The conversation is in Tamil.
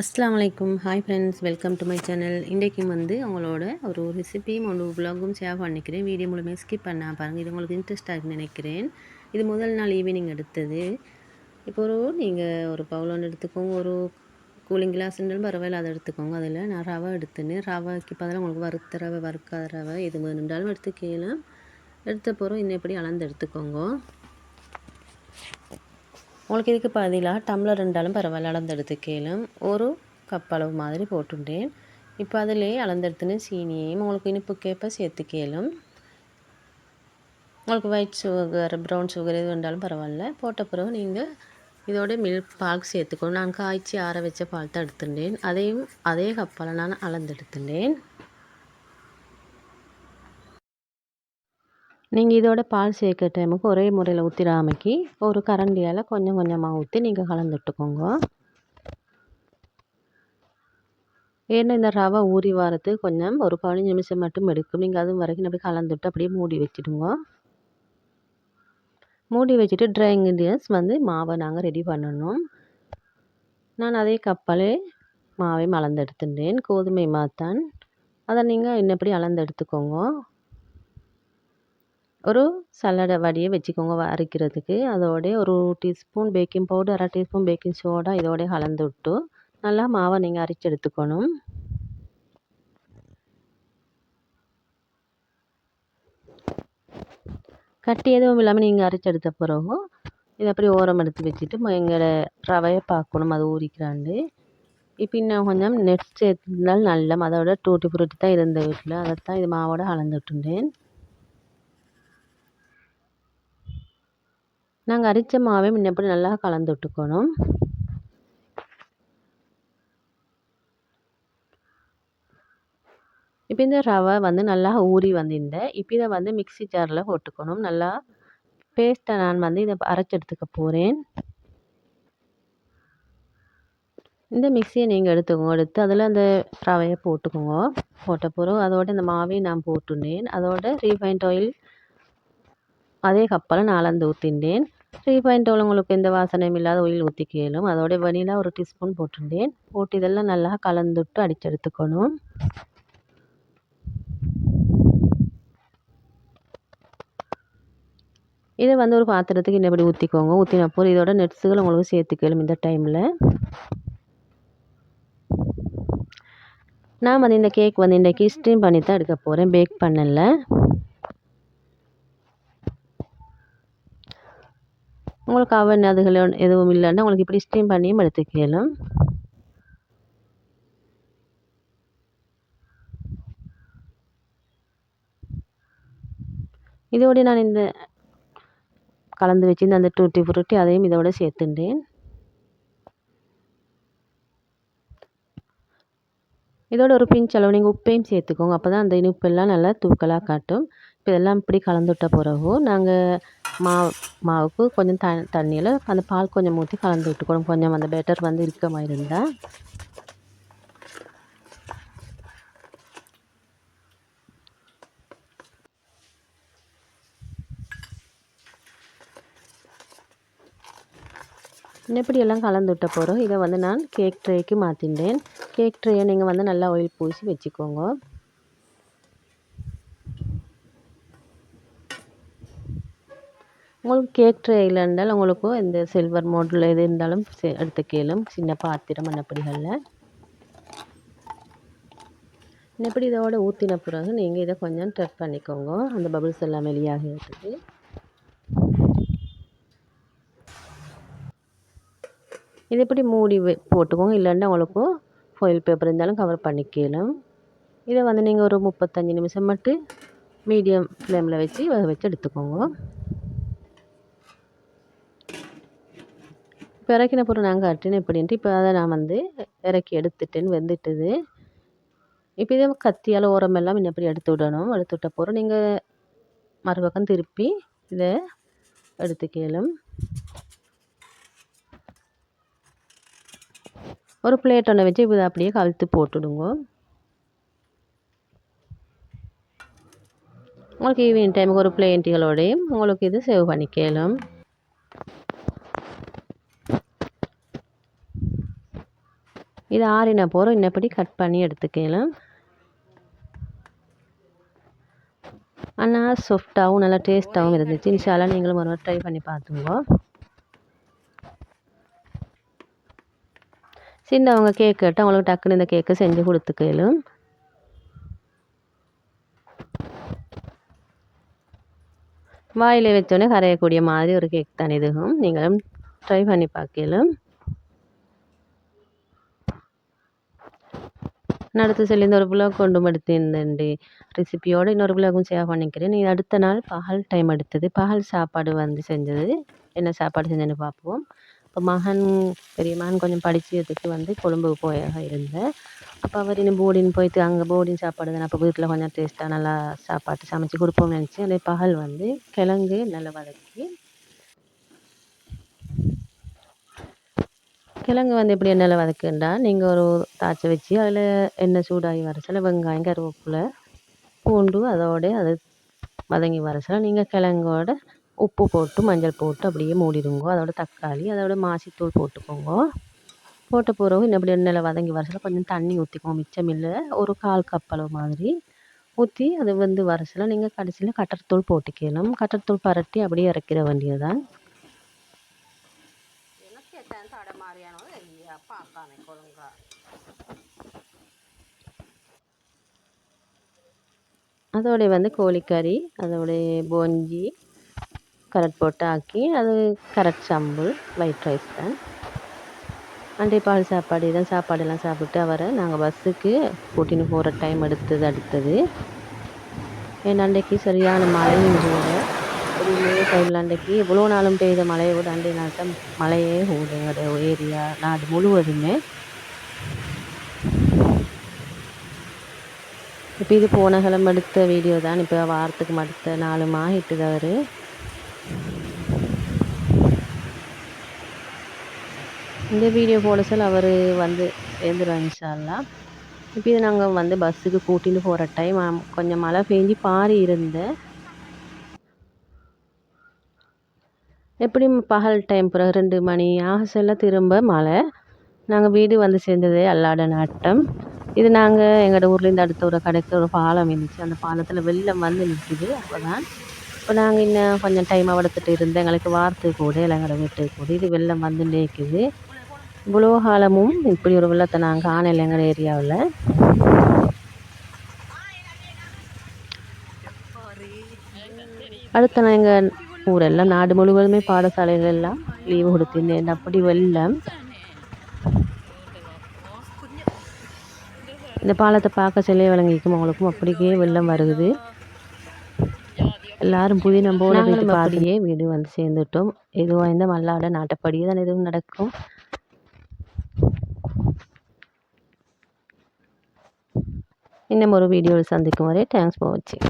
அஸ்லாம் வலைக்கும். Hi friends welcome to my channel இன்றைக்கும் வந்து உங்களோட ஒரு ரெசிபியும் ஒரு vlogகும் ஷேர் பண்ணிக்கிறேன். வீடியோ மூலமே ஸ்கிப் பண்ண பாருங்கள் இது உங்களுக்கு இன்ட்ரெஸ்டாக இருக்குன்னு நினைக்கிறேன். இது முதல் நாள் ஈவினிங் எடுத்தது. இப்போ ஒரு நீங்கள் ஒரு பவுலோன்னு எடுத்துக்கோங்க. ஒரு கூலிங் கிளாஸ்ன்றாலும் பரவாயில்ல அதை எடுத்துக்கோங்க. அதில் நான் ரவை எடுத்துன்னு ரவைக்கு பதிலாக உங்களுக்கு வறுத்த ரவை வறுக்காத ரவை எது வேணுன்றாலும் எடுத்துக்கலாம். எடுத்த பிறகு இன்னும் எப்படி அளந்து எடுத்துக்கோங்க. உங்களுக்கு இதுக்கு பதிலாக டம்ளர் ரெண்டாலும் பரவாயில்ல அளந்தெடுத்துக்கலும் ஒரு கப் அளவு மாதிரி போட்டுட்டேன் இப்போ அதிலே அளந்தெடுத்துன்னு சீனியையும் உங்களுக்கு இனிப்புக்கேற்ப கேளும். உங்களுக்கு ஒயிட் சுகர் ப்ரௌன் சுகர் எது வேண்டாலும் பரவாயில்ல. போட்ட பிறகு நீங்கள் இதோட மில்க் பால் சேர்த்துக்கணும். நான் காய்ச்சி ஆற வச்ச பால் தான் எடுத்துட்டேன் அதையும் அதே கப்பால் நான் அளந்தெடுத்துட்டேன் நீங்கள் இதோட பால் சேர்க்குற டைமுக்கு ஒரே முறையில் ஊற்றிடாமக்கி ஒரு கரண்டியால் கொஞ்சம் கொஞ்சமாக ஊற்றி நீங்கள் கலந்துட்டுக்கோங்க. ஏன்னா இந்த ரவை ஊறி வரத்துக்கு கொஞ்சம் ஒரு பதினஞ்சு நிமிஷம் மட்டும் எடுக்கும். நீங்கள் அதுவும் வரைக்கும் அப்படியே கலந்துட்டு அப்படியே மூடி வச்சுடுங்க. மூடி வச்சுட்டு ட்ரை இன்க்ரீடியன்ஸ் வந்து மாவை நாங்கள் ரெடி பண்ணணும். நான் அதே கப்பலே மாவை அளந்து எடுத்துட்டேன். கோதுமை மாத்தான் அதை நீங்கள் இன்னப்படி அளந்து எடுத்துக்கோங்க. ஒரு சல்லடை வடியை வச்சுக்கோங்க அரைக்கிறதுக்கு அதோடய ஒரு டீஸ்பூன் பேக்கிங் பவுடர் அரை டீஸ்பூன் பேக்கிங் சோடா இதோடய கலந்து விட்டு நல்லா மாவை நீங்கள் அரைச்சி எடுத்துக்கணும். கட்டி எதுவும் இல்லாமல் நீங்கள் அரைச்சி எடுத்த பிறகு இதை அப்படி ஓரம் எடுத்து வச்சுட்டு எங்களோட ரவையை பார்க்கணும். அது ஊறிக்கிறாண்டு. இப்போ இன்னும் கொஞ்சம் நெட் சேர்த்துருந்தால் நல்ல அதோட டூட்டி ஃப்ரூட்டி தான் இருந்த வீட்டில். அதைத்தான் இது மாவோட கலந்து நாங்கள் அரித்த மாவை முன்னப்படி நல்லா கலந்து விட்டுக்கணும். இப்போ இந்த ரவை வந்து நல்லா ஊறி வந்திருந்தேன் இப்போ இதை வந்து மிக்சி ஜாரில் போட்டுக்கணும். நல்லா பேஸ்ட்டை நான் வந்து இதை அரைச்சி எடுத்துக்க போகிறேன் இந்த மிக்சியை நீங்கள் எடுத்துக்கோங்க. எடுத்து அதில் அந்த ரவையை போட்டுக்கோங்க. போட்ட பிறகு அதோட இந்த மாவையும் நான் போட்டுட்டேன் அதோட ரீஃபைண்ட் ஆயில் அதே கப்பலை நான் அளந்து ஊற்றிண்டேன் ரீஃபைண்ட் ஆயில் உங்களுக்கு எந்த வாசனையும் இல்லாத உயிர் ஊற்றி கேளும் அதோட வெனிலா ஒரு டீஸ்பூன் போட்டிருந்தேன். போட்டு இதெல்லாம் நல்லா கலந்துட்டு அடித்து எடுத்துக்கணும் இதை வந்து ஒரு பாத்திரத்துக்கு இன்னபடி ஊற்றிக்கோங்க ஊற்றினப்போ இதோட நெட்ஸுகள் உங்களுக்கு சேர்த்துக்கலும் இந்த டைமில் நான் வந்து இந்த கேக் வந்து இன்றைக்கி ஸ்டீம் பண்ணி தான் எடுக்க போகிறேன் பேக் பண்ணலை. உங்களுக்கு அவன் அதுகள் எதுவும் இல்லைன்னா உங்களுக்கு இப்படி ஸ்டீம் பண்ணியும் எடுத்துக்கலாம் இதோட நான் இந்த கலந்து வச்சிருந்த அந்த டூட்டி ஃப்ரூட்டி அதையும் இதோட சேர்த்துட்டேன். இதோட ஒரு பிஞ்ச் அளவு நீங்கள் உப்பையும் சேர்த்துக்கோங்க. அப்போ தான் அந்த இனிப்பெல்லாம் நல்லா தூக்கலாக காட்டும். இப்போ இதெல்லாம் இப்படி கலந்து விட்ட பிறகு நாங்கள் மாவு மாவுக்கு கொஞ்சம் த தண்ணியில் அந்த பால் கொஞ்சம் ஊற்றி கலந்து விட்டுக்கணும். கொஞ்சம் அந்த பெட்டர் வந்து இருக்க மாதிரி இருந்தால் இப்படியெல்லாம் கலந்து விட்ட பிறகு இதை வந்து நான் கேக் ட்ரேக்கு மாற்றிட்டேன் கேக் ட்ரேயை நீங்கள் வந்து நல்லா ஆயில் பூசி வச்சுக்கோங்க. உங்களுக்கு கேக் ட்ரேயில் இல்லைன்றால் உங்களுக்கு இந்த சில்வர் மோடில் எது இருந்தாலும் எடுத்துக்கலும் சின்ன பாத்திரம் மண்ணப்படிகளில் எப்படி இதோட ஊற்றின பிறகு நீங்கள் இதை கொஞ்சம் டெப் பண்ணிக்கோங்க. அந்த பபிள்ஸ் எல்லாம் வெளியாகிறதுக்கு இது இப்படி மூடி போட்டுக்கோங்க. இல்லைன்னா உங்களுக்கு ஃபாயில் பேப்பர் இருந்தாலும் கவர் பண்ணிக்கலாம் இதை வந்து நீங்கள் ஒரு முப்பத்தஞ்சு நிமிஷம் மட்டும் மீடியம் ஃப்ளேமில் வச்சு வேக வச்சு எடுத்துக்கோங்க. இப்போ இறக்கின பொருள் நாங்கள் கட்டினேன் இப்படின்ட்டு இப்போ அதை நான் வந்து இறக்கி எடுத்துட்டேன்னு வெந்துட்டுது. இப்போ இதே கத்தியால் ஓரமெல்லாம் இப்படி எடுத்து விடணும்? எடுத்து விட்ட பிறகு நீங்கள் மறுபக்கம் திருப்பி இதை எடுத்துக்கலாம் ஒரு பிளேட் ஒன்று வச்சு இதை அப்படியே கழுத்து போட்டுடுங்க. உங்களுக்கு ஈவினிங் டைமுக்கு ஒரு பிளேன்ட்டிகளோடையும் உங்களுக்கு இது சேவ் பண்ணிக்கலாம் இது ஆறின போகிறோம் இன்னப்படி கட் பண்ணி எடுத்துக்கலாம். ஆனால் சாஃப்டாகவும் நல்லா டேஸ்ட்டாகவும் இருந்துச்சு. இன்ஷாலாம் நீங்களும் ஒரு ட்ரை பண்ணி பார்த்துங்கோ சின்னவங்க கேக் கேட்டு அவங்களுக்கு டக்குன்னு இந்த கேக்கை செஞ்சு கொடுத்துக்கலும். வாயில் வச்சோடனே கரையக்கூடிய மாதிரி ஒரு கேக் தான் இதுவும் நீங்களும் ட்ரை பண்ணி பார்க்கலாம். அடுத்து சொல்லி இந்த ஒரு புலாக் கொண்டு எடுத்திருந்தேன்டி. ரெசிபியோடு இன்னொரு புலாகும் ஷேர் பண்ணிக்கிறேன். நீ அடுத்த நாள் பகல் டைம் எடுத்தது பகல் சாப்பாடு வந்து செஞ்சது. என்ன சாப்பாடு செஞ்சேன்னு பார்ப்போம். இப்போ மகன் பெரிய மகன் கொஞ்சம் படிச்சதுக்கு வந்து கொழும்புக்கு போயாக இருந்தேன். அப்போ அவர் இன்னும் போர்டின் போயிட்டு அங்கே போர்டின் சாப்பாடு தானே. அப்போ வீட்டில் கொஞ்சம் டேஸ்ட்டாக நல்லா சாப்பாடு சமைச்சு கொடுப்போம்னு நினச்சி அதே பகல் வந்து கிழங்கு நல்லா வதக்கி கிழங்கு வந்து எப்படி எண்ணெயில் வதக்குண்டா நீங்கள் ஒரு தாய்ச்சி வச்சு அதில் எண்ணெய் சூடாகி வர சில வெங்காயம் கருவேப்பிலை பூண்டு அதோடு அது வதங்கி வர சில நீங்கள் கிழங்கோட உப்பு போட்டு மஞ்சள் போட்டு அப்படியே மூடிடுங்கோ. அதோட தக்காளி அதோட மாசித்தூள் போட்டுக்கோங்க. போட்ட பிறகு இன்னும் அப்படி எண்ணெயில் வதங்கி வர சில கொஞ்சம் தண்ணி ஊற்றிக்கோங்க மிச்சம் இல்லை ஒரு கால் கப் அளவு மாதிரி ஊற்றி அது வந்து வர சில நீங்கள் கடைசியில் கட்டர்த்தூள் போட்டுக்கலாம். கட்டர்த்தூள் பரட்டி அப்படியே இறக்கிற வேண்டியது அதோடைய வந்து கோழிக்கறி அதோடைய போஞ்சி கரட் போட்டு ஆக்கி அது கரட் சம்பு ஒயிட் ரைஸ் தான். அண்டை பால் சாப்பாடு இதான் சாப்பாடெல்லாம் சாப்பிட்டு அவரை நாங்கள் பஸ்ஸுக்கு கூட்டின்னு போகிற டைம் எடுத்தது அடுத்தது. என் அண்டைக்கு சரியான மழையும் கூட. டைமில் அன்றைக்கு இவ்வளோ நாளும் பெய்த மழையை விட அண்டை நாட்டம் மழையே ஓடும் ஏரியா நாடு முழுவதுமே. இப்போ இது போன கிழமை எடுத்த வீடியோ தான். இப்போ வாரத்துக்கு அடுத்த நாலு மாகிட்டுது அவர் இந்த வீடியோ போட சொல்ல அவர் வந்து சேர்ந்துருவாங்க இன்ஷால்லாம் இப்போ இது நாங்கள் வந்து பஸ்ஸுக்கு கூட்டின்னு போகிற டைம் கொஞ்சம் மழை பெஞ்சு பாரி இருந்தேன் எப்படி பகல் டைம் பிறகு ரெண்டு மணி ஆக சொல்ல திரும்ப மழை. நாங்கள் வீடு வந்து சேர்ந்ததே அல்லாட நாட்டம். இது நாங்கள் எங்களோட ஊர்லேருந்து அடுத்த ஒரு கடைக்கு ஒரு பாலம் இருந்துச்சு. அந்த பாலத்தில் வெள்ளம் வந்து நிற்கிது அப்போ தான் இப்போ நாங்கள் இன்னும் கொஞ்சம் டைம் எடுத்துகிட்டு இருந்தோம் எங்களுக்கு வார்த்தை கூட இல்லை எங்களோட வீட்டுக்கு கூட இது வெள்ளம் வந்து நிற்கிது இவ்வளோ காலமும் இப்படி ஒரு வெள்ளத்தை நாங்கள் காணலை எங்கள் ஏரியாவில். அடுத்த நான் எங்கள் ஊரெல்லாம் நாடு முழுவதுமே பாடசாலைகள் எல்லாம் லீவு கொடுத்திருந்தேன் அப்படி வெள்ளம். இந்த பாலத்தை பார்க்க சிலைய விளங்கிக்கும் அவங்களுக்கும் அப்படியே வெள்ளம் வருகுது. எல்லாரும் புதிய நம்போட வீட்டு பாதியே வீடு வந்து சேர்ந்துட்டோம். எதுவாக இந்த மல்லாட நாட்டப்படியே தான் எதுவும் நடக்கும். இன்னும் ஒரு வீடியோவில் சந்திக்கும் வரை தேங்க்ஸ் ஃபார் வாட்சிங்